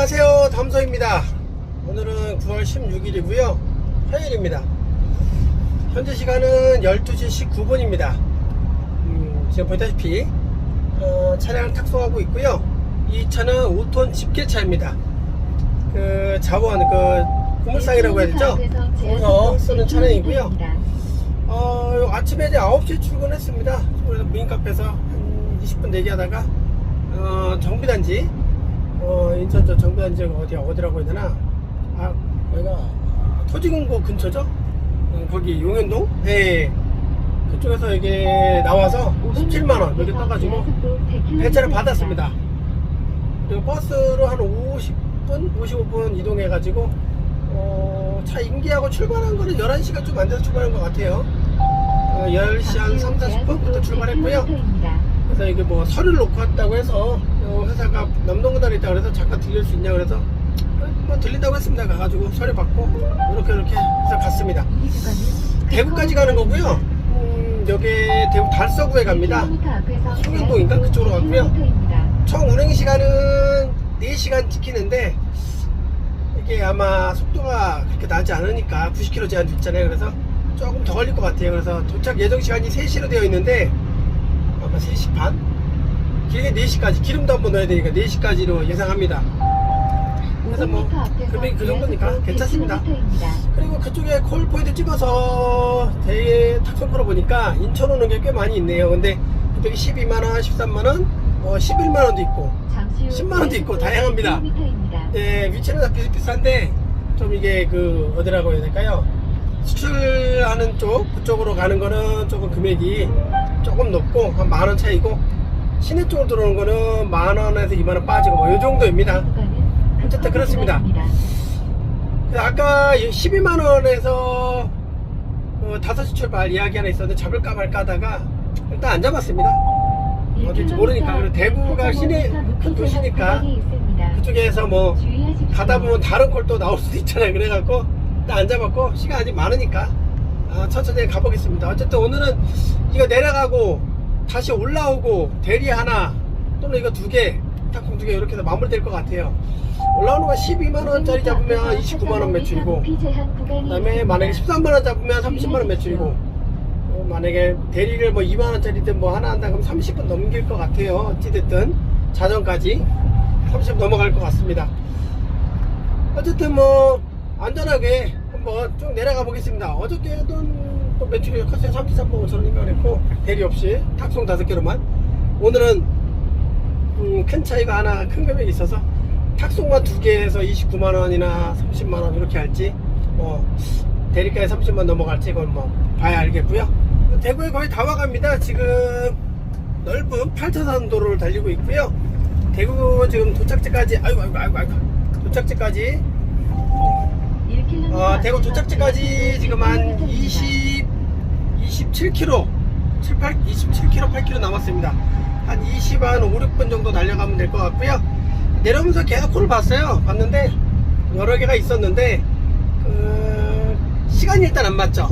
안녕하세요. 담소입니다. 오늘은 9월 16일이고요. 화요일입니다. 현재 시간은 12시 19분입니다. 음, 지금 보다시피 어, 차량을 탁송하고 있고요. 이 차는 5톤 집게차입니다. 그 자원 그 고물상이라고 해야 되죠? 거기서 쓰는 차량이고요. 어, 아침에 이제 9시에 출근했습니다. 그래서 무인카페에서 한 20분 대기하다가 어, 정비단지 어, 인천 저 정비단지가 어디 어디라고 해야 되나? 아, 여기가 토지공고 근처죠? 어, 거기 용현동? 네. 그쪽에서 이게 나와서 17만원 여기 떠가지고 배차를 받았습니다. 그리고 버스로 한 50분, 55분 이동해 가지고 어, 차 임기하고 출발한 거는 11시간 좀안 돼서 출발한 것 같아요. 어, 10시 한 3, 40분부터 출발했고요. 그래서 이게 뭐 서류를 놓고 왔다고 해서 어, 회사가 남동구단에 있다 그래서 잠깐 들릴 수 있냐 그래서 어, 뭐 들린다고 했습니다 가가지고 서류 받고 이렇게 이렇게 해서 갔습니다 대구까지 가는 거고요 음, 여기 대구 달서구에 갑니다 송영동인가? 그쪽으로 갔고요. 총 운행 시간은 4시간 찍히는데 이게 아마 속도가 그렇게 나지 않으니까 90km 제한도 있잖아요 그래서 조금 더 걸릴 것 같아요 그래서 도착 예정 시간이 3시로 되어 있는데 아마 3시 반? 길게 4시까지 기름도 한번 넣어야 되니까 4시까지로 예상합니다 그래서 뭐 금액이 그 정도니까 괜찮습니다 그리고 그쪽에 콜포인트 찍어서 대회 탁송표로 보니까 인천 오는 게 꽤 많이 있네요 근데 그쪽에 12만원, 13만원, 어, 11만원도 있고 10만 원도 있고 다양합니다. 네, 위치는 다 비슷비슷한데 좀 이게 그 어디라고 해야 될까요? 수출하는 쪽 그쪽으로 가는 거는 조금 금액이 조금 높고 한 만 원 차이고 시내 쪽으로 들어오는 거는 만 원에서 2만 원 빠지고 뭐 이 정도입니다. 어쨌든 그렇습니다. 그래서 아까 12만 원에서 어, 5시 출발 이야기 하나 있었는데 잡을까 말까 하다가 일단 안 잡았습니다. 어딜지 모르니까 그리고 대구가 시내 큰 도시니까 그쪽에서 뭐 가다 보면 다른 콜또 나올 수도 있잖아요. 그래갖고 일단 안 잡았고 시간 아직 많으니까 아, 천천히 가보겠습니다. 어쨌든 오늘은 이거 내려가고 다시 올라오고 대리 하나 또는 이거 두 개, 탁콩 두 개 이렇게 해서 마무리될 것 같아요. 올라오는 거 12만원짜리 잡으면 29만원 매출이고 그 다음에 만약에 13만원 잡으면 30만원 매출이고 어, 만약에 대리를 뭐 2만원짜리든 뭐 하나 한다 그러면 30분 넘길 것 같아요. 어찌됐든 자정까지 30분 넘어갈 것 같습니다. 어쨌든 뭐 안전하게 한번 쭉 내려가 보겠습니다. 어저께는 또 매출이 컸어요. 33만 5천 원인가 그랬고 대리 없이 탁송 다섯 개로만 오늘은 음, 큰 차이가 하나 큰 금액이 있어서 탁송만 두 개에서 29만 원이나 30만 원 이렇게 할지 뭐 대리가에 30만 넘어갈지 그건 뭐 봐야 알겠고요. 대구에 거의 다 와갑니다. 지금 넓은 8차선 도로를 달리고 있고요. 대구 지금 도착지까지 아이고 아이고 아이고 도착지까지 어, 대구 도착지까지 지금 한 20, 27km, 7, 8, 27km, 8km 남았습니다. 한 20, 한 5, 6분 정도 달려가면 될 것 같고요. 내려오면서 계속 코를 봤어요. 봤는데, 여러 개가 있었는데, 그, 시간이 일단 안 맞죠.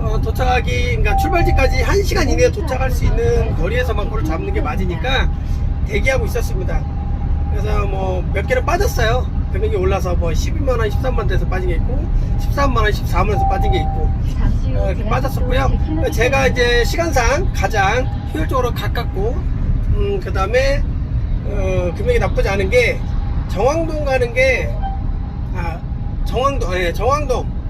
어, 도착하기, 그러니까 출발지까지 1시간 이내에 도착할 수 있는 거리에서만 코를 잡는 게 맞으니까 대기하고 있었습니다. 그래서 뭐 몇 개는 빠졌어요. 금액이 올라서 뭐 12만 원, 13만원 돼서 빠진 게 있고, 13만 원, 14만 원에서 빠진 게 있고, 어, 이렇게 빠졌었고요. 제가 이제 시간상 가장 효율적으로 가깝고, 음, 그 다음에, 어, 금액이 나쁘지 않은 게, 정왕동 가는 게, 아, 정왕동, 예, 정왕동.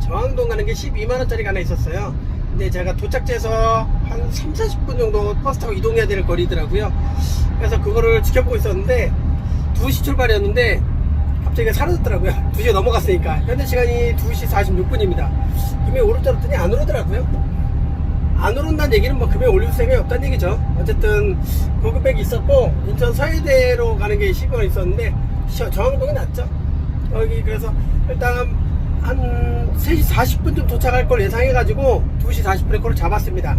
정왕동 가는 게 12만 원짜리가 하나 있었어요. 근데 제가 도착지에서 한 3, 40분 정도 버스 타고 이동해야 될 거리더라고요. 그래서 그거를 지켜보고 있었는데, 2시 출발이었는데, 갑자기 사라졌더라고요. 2시가 넘어갔으니까. 현재 시간이 2시 46분입니다. 금액 오를 줄 알았더니 안 오르더라고요. 안 오른다는 얘기는 뭐 금액 올릴 생각이 없다는 얘기죠. 어쨌든 그 금액이 있었고, 인천 서해대로 가는 게 10원 있었는데, 시- 정황동이 낫죠. 여기 그래서 일단 한 3시 40분쯤 도착할 걸 예상해가지고 2시 40분에 콜을 잡았습니다.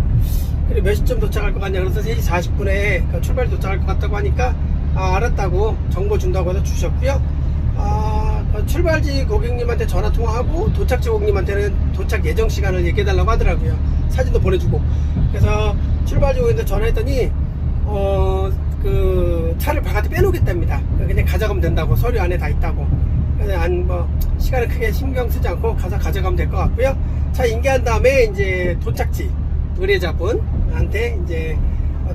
그리고 몇 시쯤 도착할 것 같냐 그래서 3시 40분에 출발 도착할 것 같다고 하니까 아, 알았다고 정보 준다고 해서 주셨고요. 아, 그 출발지 고객님한테 전화 통화하고 도착지 고객님한테는 도착 예정 시간을 얘기해 달라고 하더라고요. 사진도 보내주고. 그래서 출발지 고객님한테 전화했더니 어, 그 차를 바깥에 빼놓겠답니다. 그냥 가져가면 된다고 서류 안에 다 있다고. 그냥 안뭐 시간을 크게 신경 쓰지 않고 가서 가져가면 될 것 같고요. 차 인계한 다음에 이제 도착지 의뢰자분한테 이제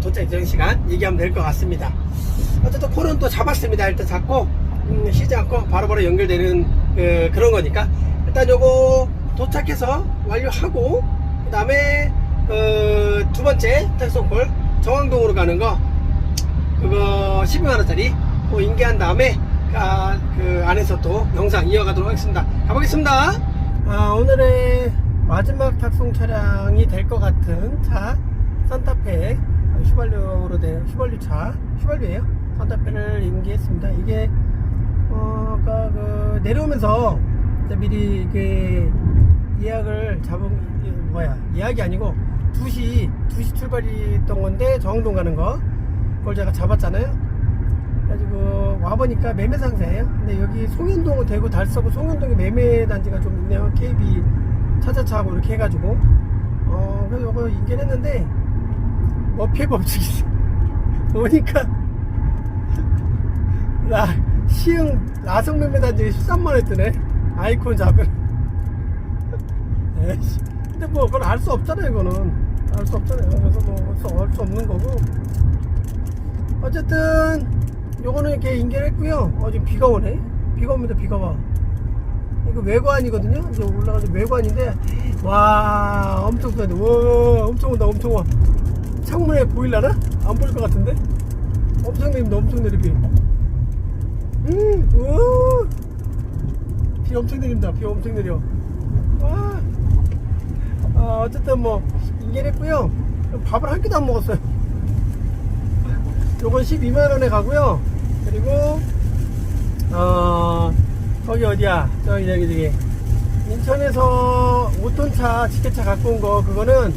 도착 예정 시간 얘기하면 될 것 같습니다. 어쨌든 코는 또 잡았습니다. 일단 잡고 음, 쉬지 않고 바로 바로 연결되는 그, 그런 거니까. 일단 요거 도착해서 완료하고 그 다음에 그, 두 번째 택송콜 정왕동으로 가는 거. 그거 12만원짜리. 또 인계한 다음에 아, 그 안에서 또 영상 이어가도록 하겠습니다. 가보겠습니다. 아, 오늘의 마지막 탁송 차량이 될 것 같은 차 산타페. 휘발유로 된 휘발유 차. 휘발유예요? 산타페를 인계했습니다. 이게 어, 아까 그 내려오면서 이제 미리 이게 예약을 잡은 뭐야? 예약이 아니고 2시 2시 출발이었던 건데 정동 가는 거. 그걸 제가 잡았잖아요. 그래가지고 와보니까 매매 상세예요. 근데 여기 송현동 대구 달서구 송현동에 매매 단지가 좀 있네요. KB 차차차하고 이렇게 해가지고. 어 그래서 이거 인계를 했는데 뭐 법칙이 보니까. 나 시흥 나성 매매 단지 13만원 뜨네. 아이콘 작은. 에이씨. 근데 뭐 그건 알수 없잖아요 이거는. 알 수 없잖아요. 그래서 뭐 알 수 없는 거고. 어쨌든 요거는 이렇게 인계를 했고요. 어 지금 비가 오네. 비가 옵니다 비가 와. 이거 외관이거든요. 이제 올라가서 외관인데 와 엄청 크다 와 엄청 온다 엄청 와. 창문에 보일라나? 안 보일 것 같은데? 엄청 내립니다 엄청 내리 비 음, 우! 비 엄청 내린다. 비 엄청 내려. 와. 어, 어쨌든 뭐 인계를 했고요. 밥을 한 끼도 안 먹었어요. 요건 12만 원에 가고요. 그리고 어 거기 어디야? 저기 저기 저기. 인천에서 5톤 차 지게차 갖고 온 거 그거는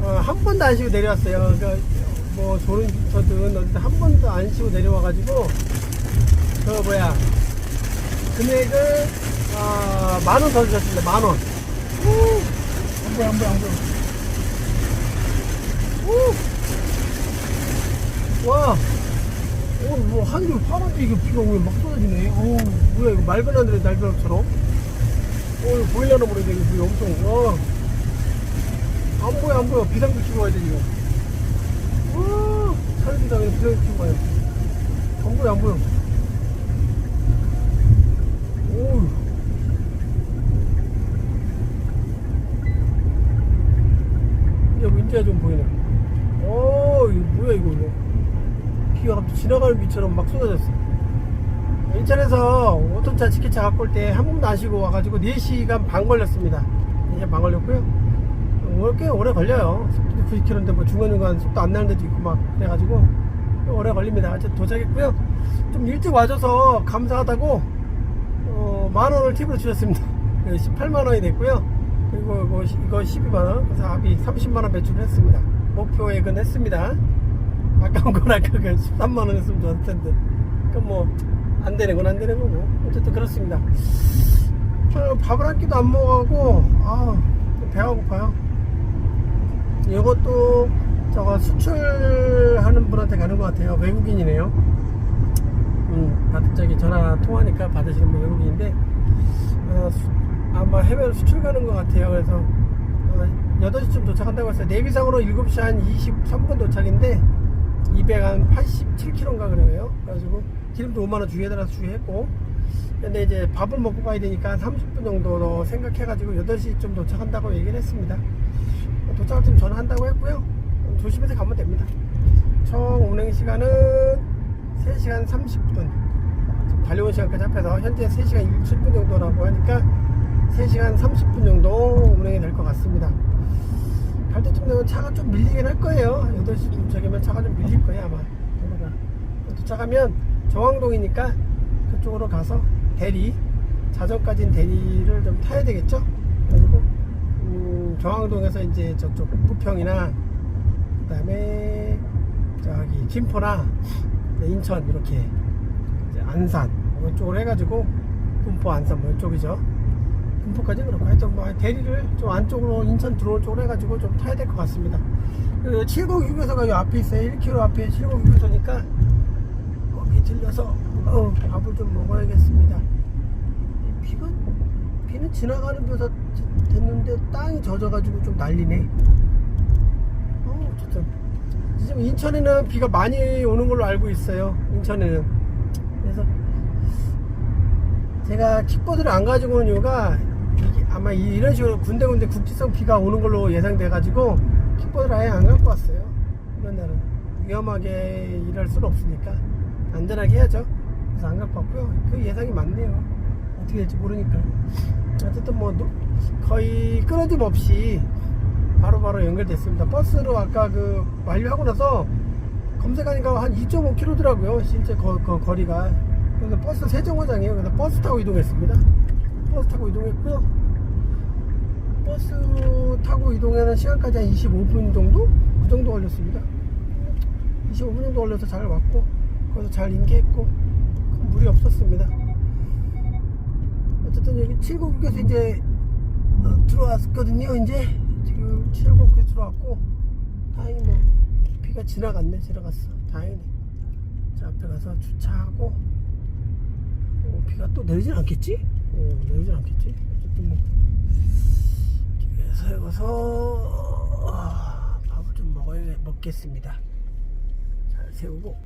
어, 한 번도 안 쉬고 내려왔어요. 그러니까 뭐 조른터든 어디든 한 번도 안 쉬고 내려와가지고 그 뭐야 금액을 어, 만원 더 주셨습니다 만원 안 보여 안 보여 안 보여 오! 와! 오, 뭐, 하늘이 파란데 이게 비가 오면 막 쏟아지네. 오, 뭐야, 이거 맑은 하늘에 날벼락처럼. 오, 이거 보이려나 모르겠네, 이거 비 엄청. 와. 안 보여, 안 보여. 비상등 켜고 와야 돼, 지금. 와, 차례비다, 그냥 비상등 켜고 와요. 안 보여, 안 보여. 오. 이제 민지가 좀 보이네. 오, 이거 뭐야, 이거, 이거. 비가 갑자기 지나가는 비처럼 막 쏟아졌어. 인천에서 오토차 치킨차 갖고 올 때 한 번도 안 쉬고 와가지고 4시간 반 걸렸습니다. 4시간 반 걸렸고요. 어, 꽤 오래 걸려요. 속도도 90km인데 뭐 중간중간 속도 안 나는 데도 있고 막 그래가지고 꽤 오래 걸립니다. 어쨌든 도착했고요. 좀 일찍 와줘서 감사하다고 어, 만 원을 팁으로 주셨습니다. 18만 원이 됐고요. 그리고 이거, 이거 12만 원, 그래서 합이 30만 원 배출을 했습니다. 목표액은 했습니다. 아까운 건 아까 그 13만 원 했으면 좋았을 텐데. 그뭐 안 되는 건 안 되는 거고. 어쨌든 그렇습니다. 어, 밥을 한 끼도 안 먹어가고 아 배가 고파요. 이것도 저거 수출하는 분한테 가는 것 같아요. 외국인이네요. 음, 받 저기 전화 통화하니까 받으시는 분 외국인인데 어, 수- 아마 해외로 수출 가는 것 같아요. 그래서 어, 8시쯤 도착한다고 했어요. 내비상으로 7시 한 23분 도착인데 287km인가 그래요. 그래가지고 기름도 5만원 주유해달라서 주유했고 근데 이제 밥을 먹고 가야 되니까 30분 정도 더 생각해가지고 8시쯤 도착한다고 얘기를 했습니다. 어, 도착할 때 전화한다고 했고요. 어, 조심해서 가면 됩니다. 총 운행 시간은 3시간 30분. 달려온 시간까지 합해서 현재 3시간 27분 정도라고 하니까 3시간 30분 정도 운행이 될 것 같습니다. 갈 때쯤 되면 차가 좀 밀리긴 할 거예요. 8시 도착이면 차가 좀 밀릴 거예요, 아마. 도착하면 정왕동이니까 그쪽으로 가서 대리, 자정까지는 대리를 좀 타야 되겠죠? 그리고, 음, 정왕동에서 이제 저쪽 부평이나, 그 다음에 저기 김포나 네, 인천 이렇게 안산 이쪽으로 해가지고 군포 안산 뭐 이쪽이죠 김포까지 그렇고 하여튼 뭐 대리를 좀 안쪽으로 인천 들어올 쪽으로 해가지고 좀 타야 될 것 같습니다. 그 7곡 휴게소가 요 앞에 있어요. 1km 앞에 7곡 휴게소니까 거기 들려서 어, 밥을 좀 먹어야겠습니다. 비가 비는 지나가는 데서 됐는데 땅이 젖어가지고 좀 난리네. 어, 어쨌든 지금 인천에는 비가 많이 오는 걸로 알고 있어요. 인천에는 제가 킥보드를 안 가지고 온 이유가 아마 이- 이런 식으로 군데군데 국지성 비가 오는 걸로 예상돼 가지고 킥보드를 아예 안 갖고 왔어요. 이런 날은 위험하게 일할 수는 없으니까 안전하게 해야죠. 그래서 안 갖고 왔고요. 그 예상이 맞네요. 어떻게 될지 모르니까. 어쨌든 뭐 노- 거의 끊어짐 없이 바로 바로 연결됐습니다. 버스로 아까 그 완료하고 나서 검색하니까 한 2.5km더라고요. 실제 거, 거, 거리가. 그래서 버스 세정거장이에요. 그래서 버스 타고 이동했습니다. 버스 타고 이동했고요. 버스 타고 이동하는 시간까지 한 25분 정도? 그 정도 걸렸습니다. 25분 정도 걸려서 잘 왔고, 거기서 잘 인계했고, 큰 무리 없었습니다. 어쨌든 여기 7곡에서 이제 어, 들어왔거든요. 이제 지금 7곡에 들어왔고, 다행히 뭐 비가 지나갔네, 지나갔어. 다행이네. 자, 앞에 가서 어, 비가 또 내리진 않겠지? 어, 내리진 않겠지? 어쨌든 뭐, 뒤에 세워서, 아, 밥을 좀 먹어야, 먹겠습니다. 잘 세우고.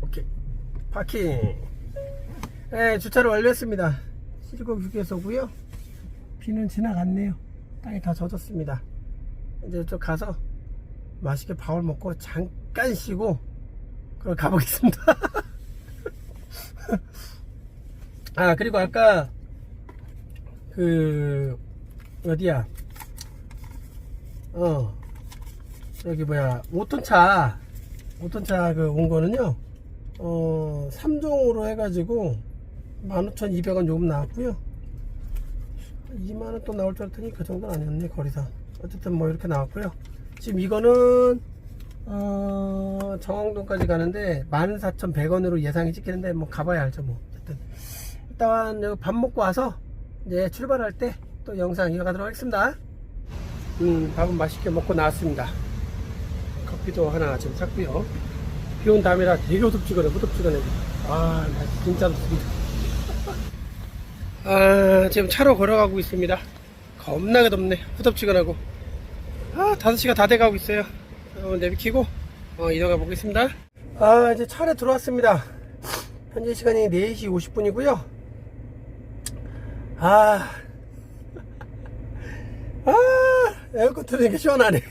오케이. 파킹. 네, 주차를 완료했습니다. 시리고 휴게소고요. 비는 지나갔네요. 땅이 다 젖었습니다. 이제 좀 가서 맛있게 밥을 먹고 잠깐 쉬고 그럼 가보겠습니다. 아 그리고 아까 그 어디야? 어 여기 뭐야 5톤차 5톤차 그 온 거는요 어 3종으로 해가지고 15,200원 요금 나왔고요. 2만원 또 나올 줄 알았더니 그 정도는 아니었네 거리상. 어쨌든 뭐 이렇게 나왔고요. 지금 이거는 어 정왕동까지 가는데 14,100원으로 예상이 찍히는데 뭐 가봐야 알죠 뭐. 어쨌든. 일단 밥 먹고 와서 이제 출발할 때 또 영상 이어가도록 하겠습니다. 음 밥은 맛있게 먹고 나왔습니다. 커피도 하나 지금 샀고요. 비 온 다음이라 되게 후덥지근해 후덥지근해 아나 진짜 덥습니다. 아 지금 차로 걸어가고 있습니다. 겁나게 덥네 후덥지근하고. 아 5시가 다 돼가고 있어요 어, 내비키고 어, 이동해 보겠습니다. 아 이제 차례 들어왔습니다. 현재 시간이 4시 50분이고요. 아, 아 에어컨 틀으니까 시원하네.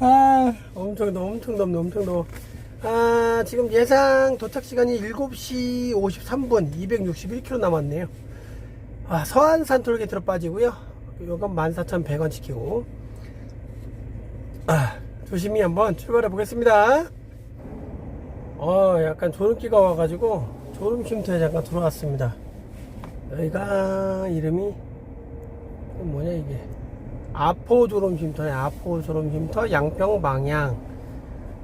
아 엄청 더워 엄청 덥네 엄청 더워. 아 지금 예상 도착 시간이 7시 53분 261km 남았네요. 아 서안산 톨게이트로 빠지고요. 요건 14,100원 지키고 아 조심히 한번 출발해 보겠습니다. 어 약간 졸음기가 와가지고 졸음 쉼터에 잠깐 들어왔습니다. 여기가 이름이 뭐냐 이게? 아포 졸음 쉼터네 아포 졸음 쉼터 양평 방향.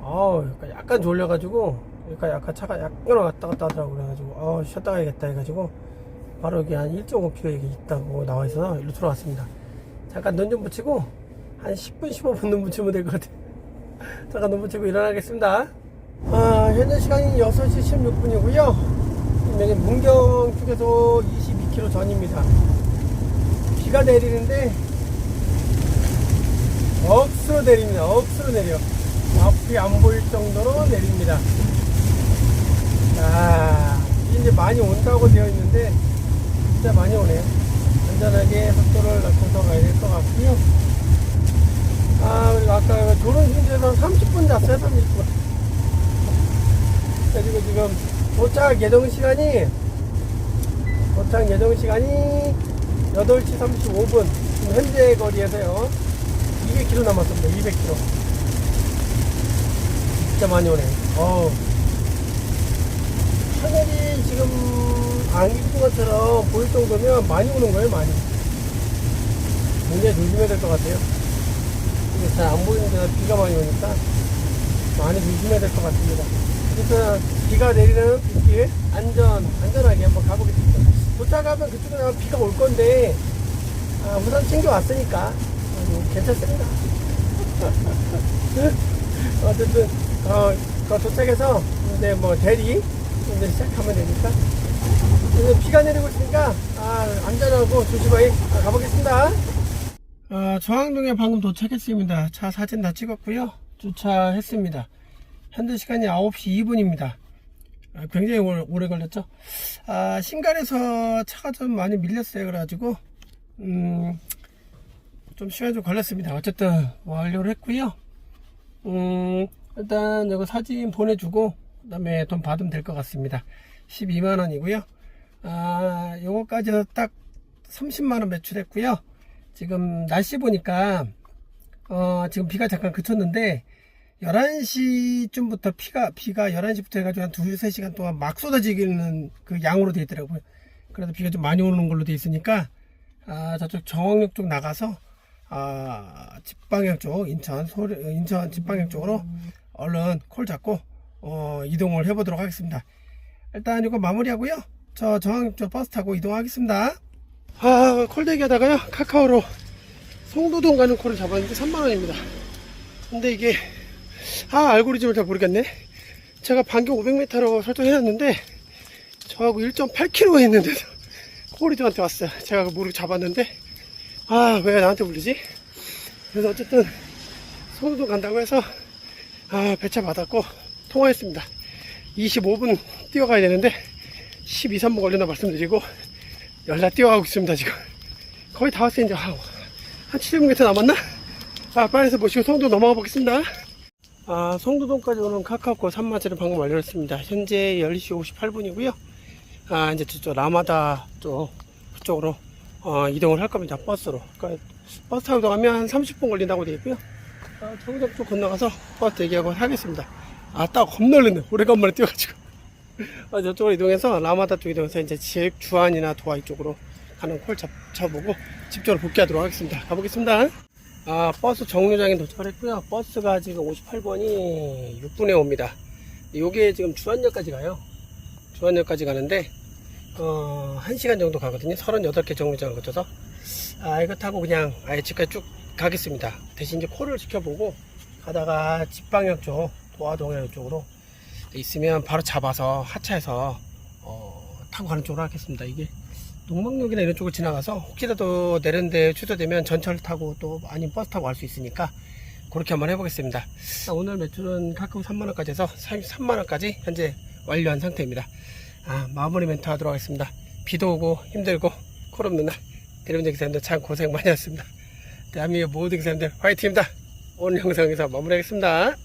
어 약간 졸려가지고 그러니까 약간 차가 약간 왔다 갔다 하더라고 그래가지고 어 쉬었다 가야겠다 해가지고 바로 여기 한 1.5km 여기 있다고 나와 있어서 일로 들어왔습니다. 잠깐 눈 좀 붙이고 한 10분 15분 눈 붙이면 될 것 같아. 잠깐 눈 붙이고 일어나겠습니다. 아 현재 시간이 6시 16분이고요. 여기 문경 쪽에서 22km 전입니다. 비가 내리는데 억수로 내립니다. 억수로 내려. 앞이 안 보일 정도로 내립니다. 자 이제 많이 온다고 되어 있는데 진짜 많이 오네요. 안전하게 속도를 낮춰서 가야 될 것 같고요 아 그리고 아까 휴게소에서 30분 잤어요 30분 그리고 지금 도착 예정 시간이 도착 예정 시간이 8시 35분. 지금 현재 거리에서요. 200km 남았습니다. 200km 진짜 많이 오네. 어우. 하늘이 지금 안 깊은 것처럼 보일 정도면 많이 오는 거예요 많이. 굉장히 조심해야 될 것 같아요 이게 잘 안 보이는데 비가 많이 오니까 많이 조심해야 될 것 같습니다 그래서 비가 내리는 빗길 안전 안전하게 한번 가보겠습니다. 도착하면 그쪽에 비가 올 건데 아, 우산 챙겨 왔으니까 음, 괜찮습니다. 어쨌든 어, 그 도착해서 이제 뭐 대리 이제 시작하면 되니까 비가 내리고 있으니까 아, 안전하고 조심하게 아, 가보겠습니다. 아, 저항동에 방금 도착했습니다. 차 사진 다 찍었고요. 주차했습니다. 현재 시간이 9시 2분입니다. 아, 굉장히 오래, 오래 걸렸죠. 아, 신갈에서 차가 좀 많이 밀렸어요. 그래가지고, 음, 좀 시간이 좀 걸렸습니다. 어쨌든 완료를 했고요. 음, 일단 이거 사진 보내주고, 그 다음에 돈 받으면 될 것 같습니다. 12만원이고요. 아, 요거까지 딱 30만원 매출했고요. 지금 날씨 보니까, 어, 지금 비가 잠깐 그쳤는데, 11시쯤부터 비가, 비가 11시부터 해가지고 한 2, 3시간 동안 막 쏟아지기는 그 양으로 돼 있더라고요. 그래서 비가 좀 많이 오는 걸로 돼 있으니까, 아, 저쪽 정원역 쪽 나가서, 아, 집방향 쪽, 인천, 소 인천 집방향 쪽으로 얼른 콜 잡고, 어, 이동을 해보도록 하겠습니다. 일단 이거 마무리하고요. 저 정항역 쪽 버스 타고 이동하겠습니다. 아, 콜대기 하다가요. 카카오로 송도동 가는 콜을 잡았는데 3만원입니다. 근데 이게, 아, 알고리즘을 잘 모르겠네. 제가 반경 500m로 설정해놨는데, 저하고 1.8km 했는데도 콜이 저한테 왔어요. 제가 모르고 잡았는데, 아, 왜 나한테 물리지? 그래서 어쨌든, 송도동 간다고 해서, 아, 배차 받았고, 통화했습니다. 25분 뛰어가야 되는데, 12, 3분 걸렸나 말씀드리고, 연락 뛰어가고 있습니다, 지금. 거의 다 왔어요, 이제. 아, 한 700m 남았나? 아, 해서 모시고 송도 넘어가 보겠습니다. 아, 송도동까지 오는 카카오코 3마지를 방금 완료했습니다. 현재 10시 58분이고요. 아, 이제 저쪽 라마다 쪽, 그쪽으로, 어, 이동을 할 겁니다. 버스로. 그러니까 버스 타고 가면 한 30분 걸린다고 되어 있고요. 아, 청정 쪽 건너가서 버스 대기하고 하겠습니다. 아, 딱 겁나 얼렸네. 오래간만에 뛰어가지고. 아, 저쪽으로 이동해서 라마다 쪽 이동해서 이제 집 주안이나 도하이 쪽으로 가는 콜 잡, 잡보고 집쪽으로 복귀하도록 하겠습니다. 가보겠습니다. 아, 버스 정류장에 도착을 했고요. 버스가 지금 58번이 6분에 옵니다. 요게 지금 주안역까지 가요. 주안역까지 가는데, 어, 1시간 정도 가거든요. 38개 정류장을 거쳐서. 아, 이거 타고 그냥 아예 집까지 쭉 가겠습니다. 대신 이제 콜을 지켜보고 가다가 집 방향 쪽, 도화동해 쪽으로 있으면 바로 잡아서 하차해서, 어, 타고 가는 쪽으로 하겠습니다. 이게 농막역이나 이런 쪽을 지나가서 혹시라도 내렸는데 취소되면 전철 타고 또 아니면 버스 타고 갈 수 있으니까 그렇게 한번 해보겠습니다. 오늘 매출은 카카오 3만원까지 해서 33만원까지 현재 완료한 상태입니다. 아, 마무리 멘트 하도록 하겠습니다. 비도 오고 힘들고 콜 없는 날 대리운전 기사님들 참 고생 많이 하셨습니다. 대한민국 모든 기사님들 화이팅입니다. 오늘 영상 여기서 마무리하겠습니다.